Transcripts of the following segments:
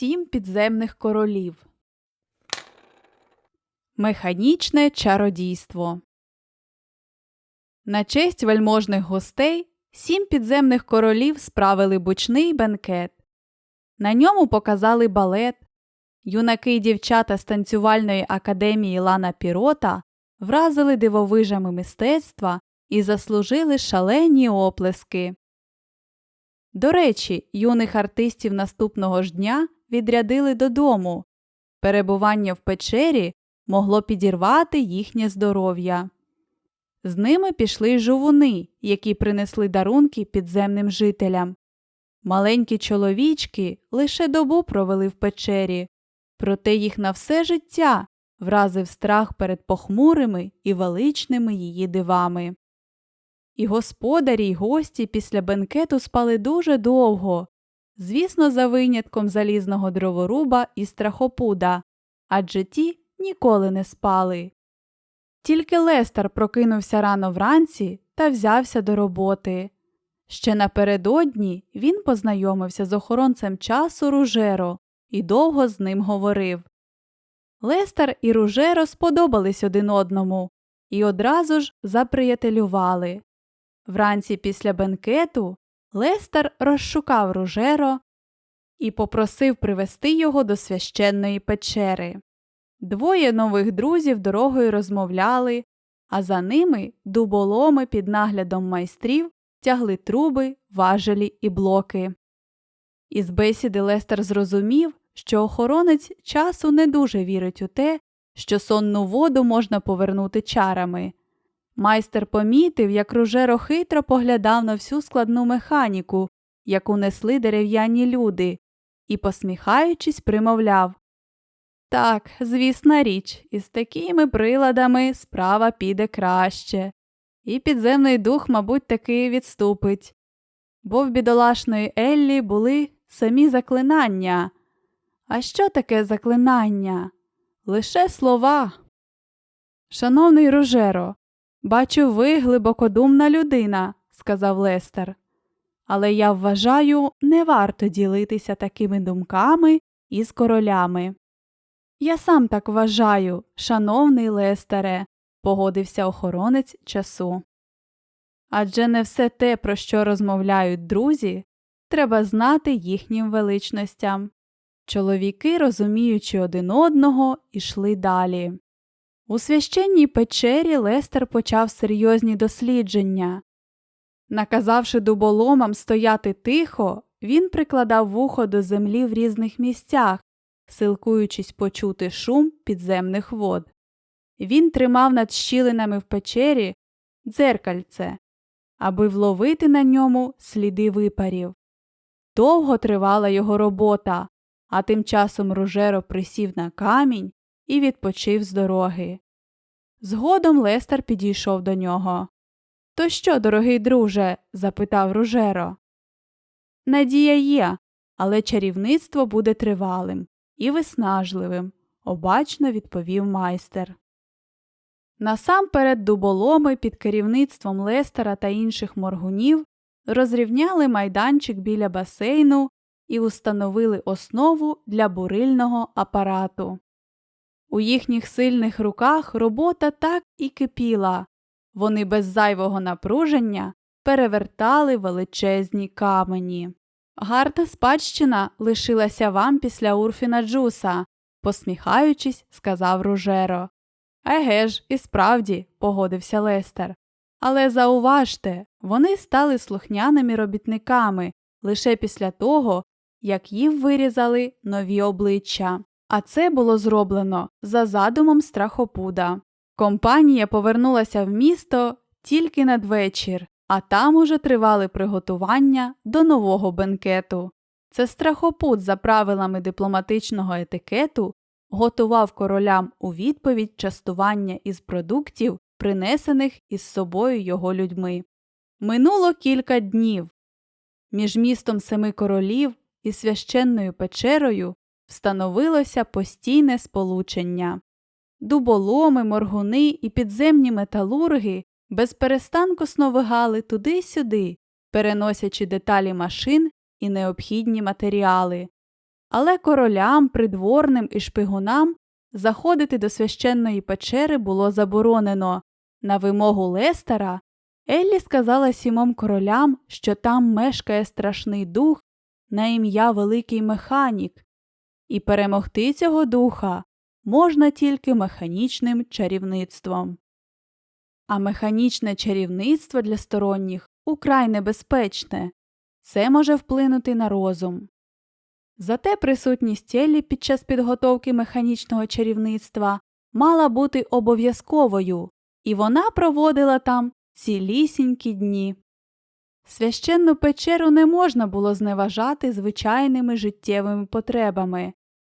Сім підземних королів. Механічне чародійство. На честь вельможних гостей сім підземних королів справили бучний бенкет. На ньому показали балет. Юнаки й дівчата з танцювальної академії Лана Пірота вразили дивовижами мистецтва і заслужили шалені оплески. До речі, юних артистів наступного ж дня відрядили додому. Перебування в печері могло підірвати їхнє здоров'я. З ними пішли жовуни, які принесли дарунки підземним жителям. Маленькі чоловічки лише добу провели в печері, проте їх на все життя вразив страх перед похмурими і величними її дивами. І господарі й гості після бенкету спали дуже довго, звісно, за винятком залізного дроворуба і страхопуда, адже ті ніколи не спали. Тільки Лестер прокинувся рано вранці та взявся до роботи. Ще напередодні він познайомився з охоронцем часу Ружеро і довго з ним говорив. Лестер і Ружеро сподобались один одному і одразу ж заприятелювали. Вранці після бенкету Лестер розшукав Ружеро і попросив привести його до священної печери. Двоє нових друзів дорогою розмовляли, а за ними дуболоми під наглядом майстрів тягли труби, важелі і блоки. Із бесіди Лестер зрозумів, що охоронець часу не дуже вірить у те, що сонну воду можна повернути чарами. Майстер помітив, як Ружеро хитро поглядав на всю складну механіку, яку несли дерев'яні люди, і, посміхаючись, примовляв Так, звісна річ, із такими приладами справа піде краще, і підземний дух, мабуть, таки відступить. Бо в бідолашної Еллі були самі заклинання. А що таке заклинання? Лише слова. Шановний Ружеро, бачу, ви глибокодумна людина, сказав Лестер. Але я вважаю, не варто ділитися такими думками із королями. Я сам так вважаю, шановний Лестере, погодився охоронець часу. Адже не все те, про що розмовляють друзі, треба знати їхнім величностям. Чоловіки, розуміючи один одного, ішли далі. У священній печері Лестер почав серйозні дослідження. Наказавши дуболомам стояти тихо, він прикладав вухо до землі в різних місцях, силкуючись почути шум підземних вод. Він тримав над щілинами в печері дзеркальце, аби вловити на ньому сліди випарів. Довго тривала його робота, а тим часом Ружеро присів на камінь і відпочив з дороги. Згодом Лестер підійшов до нього. То що, дорогий друже? запитав Ружеро. Надія є, але чарівництво буде тривалим і виснажливим, обачно відповів майстер. Насамперед дуболоми під керівництвом Лестера та інших моргунів розрівняли майданчик біля басейну і установили основу для бурильного апарату. У їхніх сильних руках робота так і кипіла, вони без зайвого напруження перевертали величезні камені. Гарна спадщина лишилася вам після Урфіна Джуса, посміхаючись, сказав Ружеро. Еге ж, і справді, погодився Лестер. Але зауважте, вони стали слухняними робітниками лише після того, як їм вирізали нові обличчя. А це було зроблено за задумом страхопуда. Компанія повернулася в місто тільки надвечір, а там уже тривали приготування до нового бенкету. Це страхопут за правилами дипломатичного етикету готував королям у відповідь частування із продуктів, принесених із собою його людьми. Минуло кілька днів. Між містом семи королів і священною печерою встановилося постійне сполучення. Дуболоми, моргуни і підземні металурги безперестанку сновигали туди-сюди, переносячи деталі машин і необхідні матеріали. Але королям, придворним і шпигунам заходити до священної печери було заборонено. На вимогу Лестера Еллі сказала сімом королям, що там мешкає страшний дух на ім'я Великий Механік, і перемогти цього духа можна тільки механічним чарівництвом. А механічне чарівництво для сторонніх украй небезпечне це може вплинути на розум. Зате присутність Еллі під час підготовки механічного чарівництва мала бути обов'язковою, і вона проводила там цілісінькі дні. Священну печеру не можна було зневажати звичайними життєвими потребами,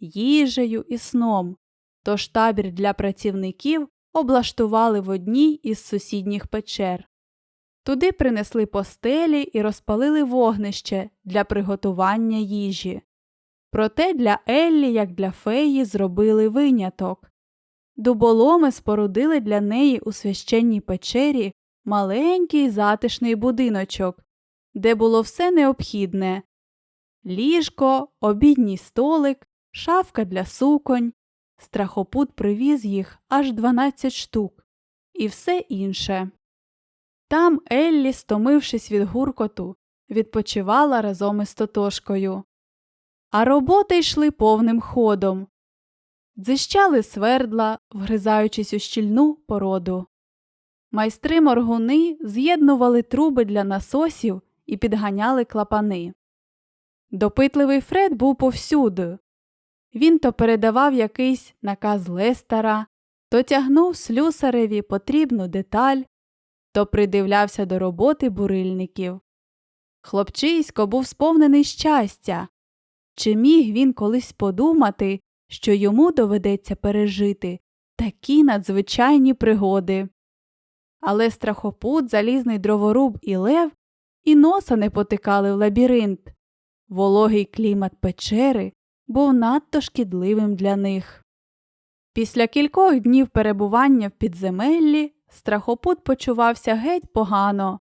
їжею і сном, тож табір для працівників облаштували в одній із сусідніх печер. Туди принесли постелі і розпалили вогнище для приготування їжі. Проте для Еллі, як для феї, зробили виняток. Дуболоми спорудили для неї у священній печері маленький затишний будиночок, де було все необхідне ліжко, обідній столик, шафка для суконь. Страхопут привіз їх аж 12 штук і все інше. Там Еллі, стомившись від гуркоту, відпочивала разом із Тотошкою. А роботи йшли повним ходом. Дзищали свердла, вгризаючись у щільну породу. Майстри моргуни з'єднували труби для насосів і підганяли клапани. Допитливий Фред був повсюди. Він то передавав якийсь наказ Лестера, то тягнув слюсареві потрібну деталь, то придивлявся до роботи бурильників. Хлопчисько був сповнений щастя. Чи міг він колись подумати, що йому доведеться пережити такі надзвичайні пригоди? Але страхопут, залізний дроворуб і лев і носа не потикали в лабіринт. Вологий клімат печери був надто шкідливим для них. Після кількох днів перебування в підземеллі страхопут почувався геть погано.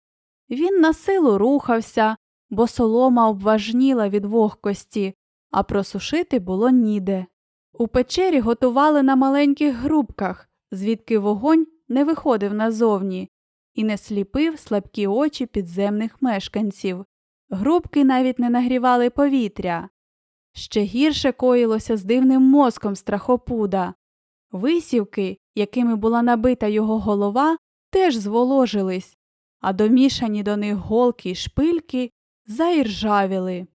Він на силу рухався, бо солома обважніла від вогкості, а просушити було ніде. У печері готували на маленьких грубках, звідки вогонь не виходив назовні і не сліпив слабкі очі підземних мешканців. Грубки навіть не нагрівали повітря. Ще гірше коїлося з дивним мозком страхопуда. Висівки, якими була набита його голова, теж зволожились, а домішані до них голки й шпильки заіржавіли.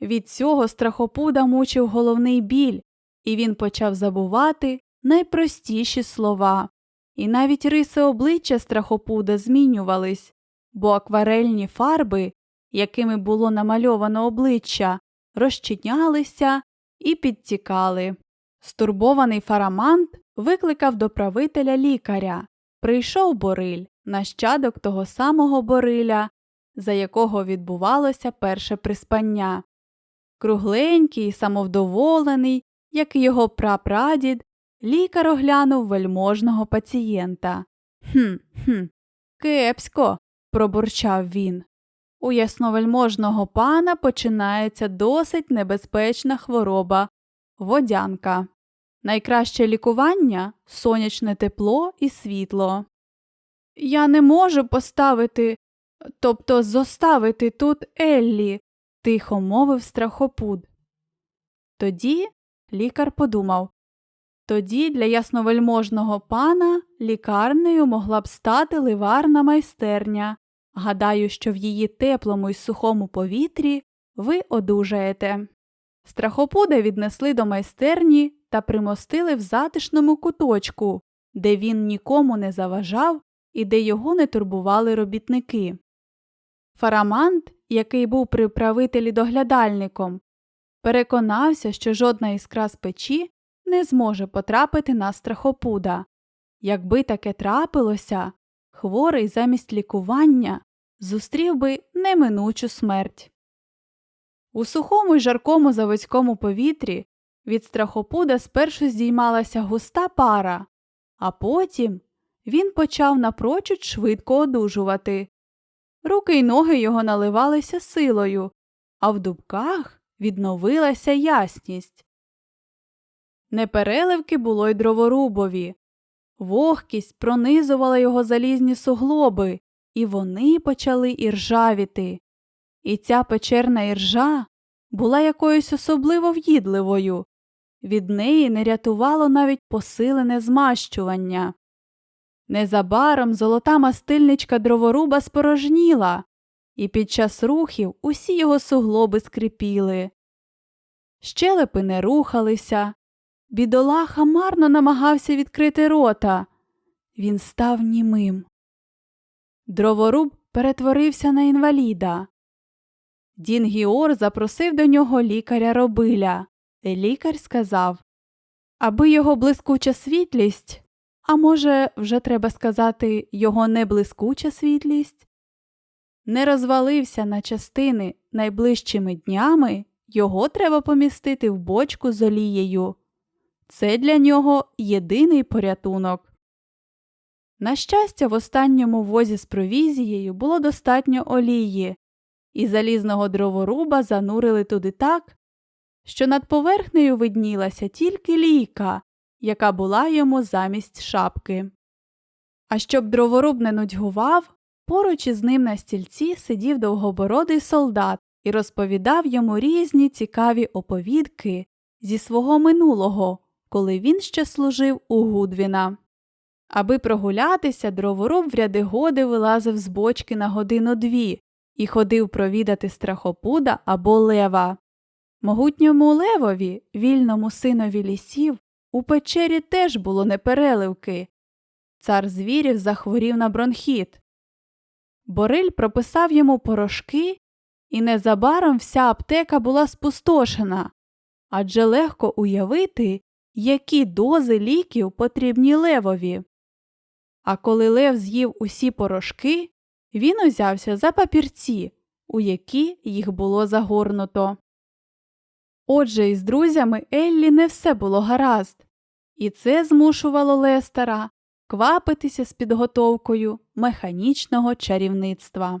Від цього страхопуда мучив головний біль, і він почав забувати найпростіші слова. І навіть риси обличчя страхопуда змінювались, бо акварельні фарби, якими було намальовано обличчя, розчинялися і підтікали. Стурбований фарамант викликав до правителя лікаря. Прийшов Бориль, нащадок того самого Бориля, за якого відбувалося перше приспання. Кругленький, самовдоволений, як і його прапрадід, лікар оглянув вельможного пацієнта. Хм, хм, кепсько, пробурчав він. У ясновельможного пана починається досить небезпечна хвороба водянка. Найкраще лікування сонячне тепло і світло. Я не можу поставити, тобто зоставити тут Еллі, тихо мовив страхопуд. Тоді лікар подумав тоді для ясновельможного пана лікарнею могла б стати ливарна майстерня. Гадаю, що в її теплому й сухому повітрі ви одужаєте. Страхопуда віднесли до майстерні та примостили в затишному куточку, де він нікому не заважав і де його не турбували робітники. Фарамант, який був при правителі доглядальником, переконався, що жодна іскра з печі не зможе потрапити на страхопуда. Якби таке трапилося, хворий замість лікування зустрів би неминучу смерть. У сухому й жаркому заводському повітрі від страхопуда спершу здіймалася густа пара, а потім він почав напрочуд швидко одужувати. Руки й ноги його наливалися силою, а в дубках відновилася ясність. Непереливки було й дроворубові. Вогкість пронизувала його залізні суглоби, і вони почали іржавіти. І ця печерна іржа була якоюсь особливо в'їдливою. Від неї не рятувало навіть посилене змащування. Незабаром золота мастильничка дроворуба спорожніла, і під час рухів усі його суглоби скрипіли. Щелепи не рухалися. Бідолаха марно намагався відкрити рота. Він став німим. Дроворуб перетворився на інваліда. Дін Гіор запросив до нього лікаря робиля. Лікар сказав, аби його блискуча світлість, а може, вже треба сказати, його неблискуча світлість, не розвалився на частини найближчими днями, його треба помістити в бочку з олією. Це для нього єдиний порятунок. На щастя, в останньому возі з провізією було достатньо олії, і залізного дроворуба занурили туди так, що над поверхнею виднілася тільки лійка, яка була йому замість шапки. А щоб дроворуб не нудьгував, поруч із ним на стільці сидів довгобородий солдат і розповідав йому різні цікаві оповідки зі свого минулого, коли він ще служив у Гудвіна. Аби прогулятися, дроворуб в ряди годи вилазив з бочки на годину дві і ходив провідати страхопуда або лева. Могутньому левові, вільному синові лісів, у печері теж було непереливки. Цар звірів захворів на бронхіт. Бориль прописав йому порошки, і незабаром вся аптека була спустошена, адже легко уявити, які дози ліків потрібні левові. А коли лев з'їв усі порошки, він узявся за папірці, у які їх було загорнуто. Отже, із друзями Еллі не все було гаразд, і це змушувало Лестера квапитися з підготовкою механічного чарівництва.